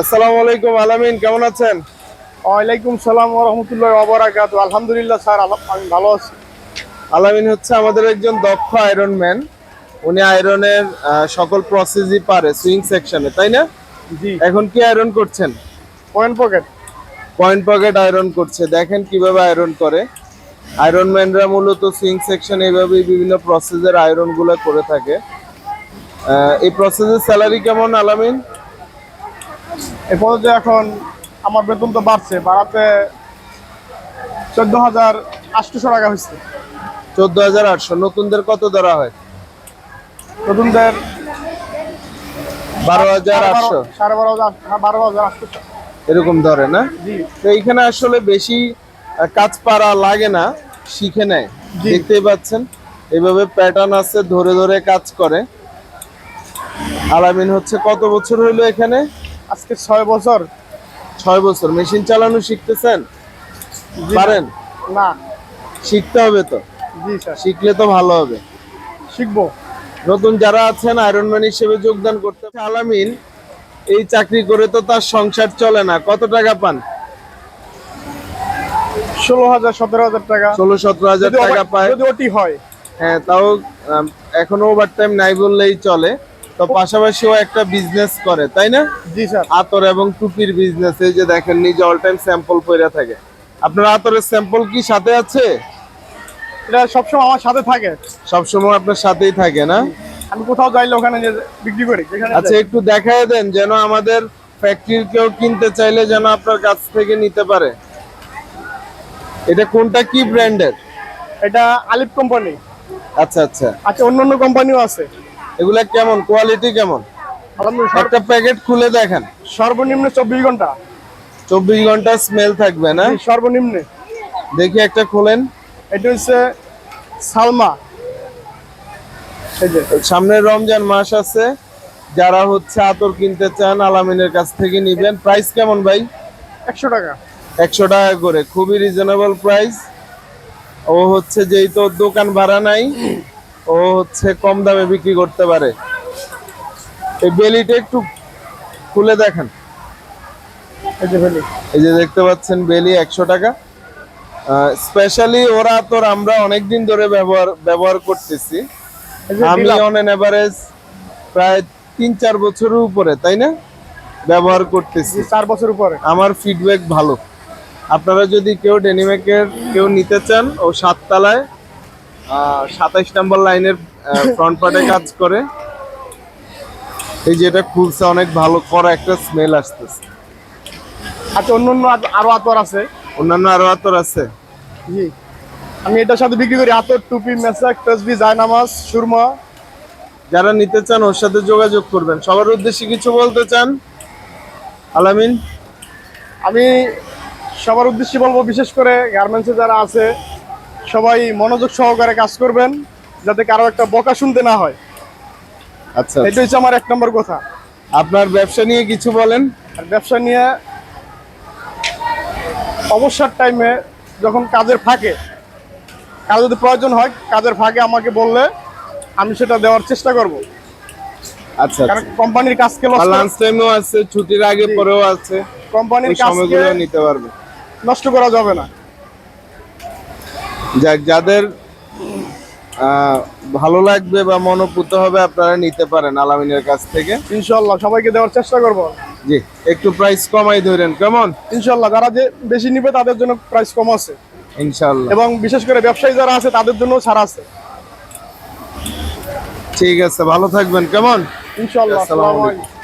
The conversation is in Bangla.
আসসালামু আলাইকুম আলামিন কেমন আছেন? ওয়ালাইকুম সালাম রহমতুল্লাহ ওবরাকাত আলহামদুলিল্লাহ স্যার আমি ভালো আছি। আলামিন হচ্ছে আমাদের একজন দক্ষ আয়রন ম্যান উনি আয়রনের সকল প্রসেসই পারে সুইং সেকশনে তাই না? জি। এখন কি আয়রন করছেন? Point pocket point pocket iron করছে। দেখেন কীভাবে আয়রন করে। আয়রন ম্যানরা মূলত সুইং সেকশন এইভাবেই বিভিন্ন প্রসেসের আয়রনগুলো করে থাকে। এই প্রসেসের স্যালারি কেমন আলামিন? এ পর্যন্ত এখন আমার বেতন তো বাড়ছে বাড়াতে চোদ্দ হাজার আটশোশো টাকা হচ্ছে চোদ্দ হাজার আটশো নতুনদের কত ধরা হয়? নতুনদের বারো হাজার আটশো। সাড়ে বারো হাজার হ্যাঁ, বারো হাজার আটশোশো এরকম ধরে না? তো এইখানে আসলে বেশি কাজ পারা লাগে না শিখে নেয়। দেখতেই পাচ্ছেন এইভাবে প্যাটার্ন আছে ধরে ধরে কাজ করে। আলামিন হচ্ছে কত বছর হইল এখানে? আজকে ছয় বছর। ছয় বছর। মেশিন চালানো শিখতেছেন? পারেন? না। শিখতে হবে তো? জি স্যার। শিখলে তো ভালো হবে। শিখব। নতুন যারা আছেন আয়রন আয়রনম্যান হিসেবে যোগদান করতে আলামিন এই চাকরি করে তো তার সংসার চলে না। কত টাকা পান? ষোলো হাজার সতেরো হাজার টাকা। ষোলো সতেরো হাজার টাকা পায়। যদি ওটি হয়। হ্যাঁ তাও এখনও ওভার টাইম নাই বললেই চলে। তো পাশাপাশি ও একটা বিজনেস করে তাই না? জি স্যার। আতর এবং টুপির বিজনেস এই যে দেখেন নিজে অল টাইম স্যাম্পল পইরা থাকে। আপনার আতরের স্যাম্পল কি সাথে আছে? এটা সবসময় আমার সাথে থাকে। সবসময় আপনার সাথেই থাকে না? আমি কোথাও যাইলে ওখানে যে বিক্রি করি আচ্ছা একটু দেখায় দেন যেন আমাদের ফ্যাক্টরির কেউ কিনতে চাইলে যেন আপনার কাছ থেকে নিতে পারে। এটা কোনটা কি ব্র্যান্ডের এটা আলিফ কোম্পানি আচ্ছা আচ্ছা। আচ্ছা অন্য অন্য কোম্পানিও আছে। এগুলা কেমন? কোয়ালিটি কেমন? একটা প্যাকেট খুলে দেখেন। সর্বনিম্ন চব্বিশ ঘণ্টা। চব্বিশ ঘণ্টা স্মেল থাকবে না? সর্বনিম্নে। দেখি একটা খোলেন। এটা হচ্ছে সালমা। সামনে রমজান মাস আছে। যারা হচ্ছে আতর কিনতে চান আলামিনের কাছ থেকে নিবেন। প্রাইস কেমন ভাই? একশো টাকা। একশো টাকা করে। খুবই রিজনেবল প্রাইস ও হচ্ছে যেই তো দোকান ভাড়া নাই। ও হচ্ছে কম দামে বিক্রি করতে পারে। এই বেলিটা একটু খুলে দেখেন। এই যে দেখতে পাচ্ছেন বেলি একশো টাকা। স্পেশালি ওরা তোর আমরা অনেকদিন ধরে ব্যবহার ব্যবহার করতেছি। আমি। অন এন এভারেজ প্রায় তিন চার বছরের উপরে তাই না? ব্যবহার করতেছি। চার বছর উপরে। আমার ফিডব্যাক ভালো। আপনারা যদি কেউ ডেনিমেকের কেউ নিতে চান ও সাততলায় সাতাইশ নম্বর লাইনের ফ্রন্ট পার্টে কাজ করে। এই যে এটা খুলছে অনেক ভালো করা একটা স্মেল আসতেছে। আচ্ছা অন্য অন্য আরও আতর আছে? অন্যান্য আরও আতর আছে। জি। আমি এটার সাথে বিক্রি করি আতর টুপি মেসাক তসবি জায়নামাজ সুরমা। যারা নিতে চান ওর সাথে যোগাযোগ করবেন। সবার উদ্দেশ্যে কিছু বলতে চান? আলামিন? আমি সবার উদ্দেশ্যে বলব বিশেষ করে গার্মেন্টসে যারা আছে সবাই মনোযোগ সহকারে কাজ করবেন যাতে কারও একটা বকা শুনতে না হয়। আচ্ছা এটা হচ্ছে আমার এক নম্বর কথা। আপনার ব্যবসা নিয়ে কিছু বলেন? আর ব্যবসা নিয়ে অবসর টাইমে যখন কাজের ফাঁকে কারও যদি প্রয়োজন হয় কাজের ফাঁকে আমাকে বললে আমি সেটা দেওয়ার চেষ্টা করব। আচ্ছা কারণ কোম্পানির কাজকে লাঞ্চ টাইমও আছে ছুটির আগে পরেও আছে। কোম্পানির কাজকে নিতে পারবে। নষ্ট করা যাবে না। যাদের ভালো লাগবে বা মনোপুত হবে আপনারা নিতে পারেন আলামিনের কাছ থেকে। ইনশাল্লাহ সবাইকে দেওয়ার চেষ্টা করব। জি একটু প্রাইস কমাই ধরেন কেমন? ইনশাল্লাহ যারা যে বেশি নিবে তাদের জন্য প্রাইস কম আছে। ইনশাল্লাহ এবং বিশেষ করে ব্যবসায়ী যারা আছে তাদের জন্য ছাড় আছে। ঠিক আছে ভালো থাকবেন কেমন? ইনশাল্লাহ আসসালামু। আলাইকুম।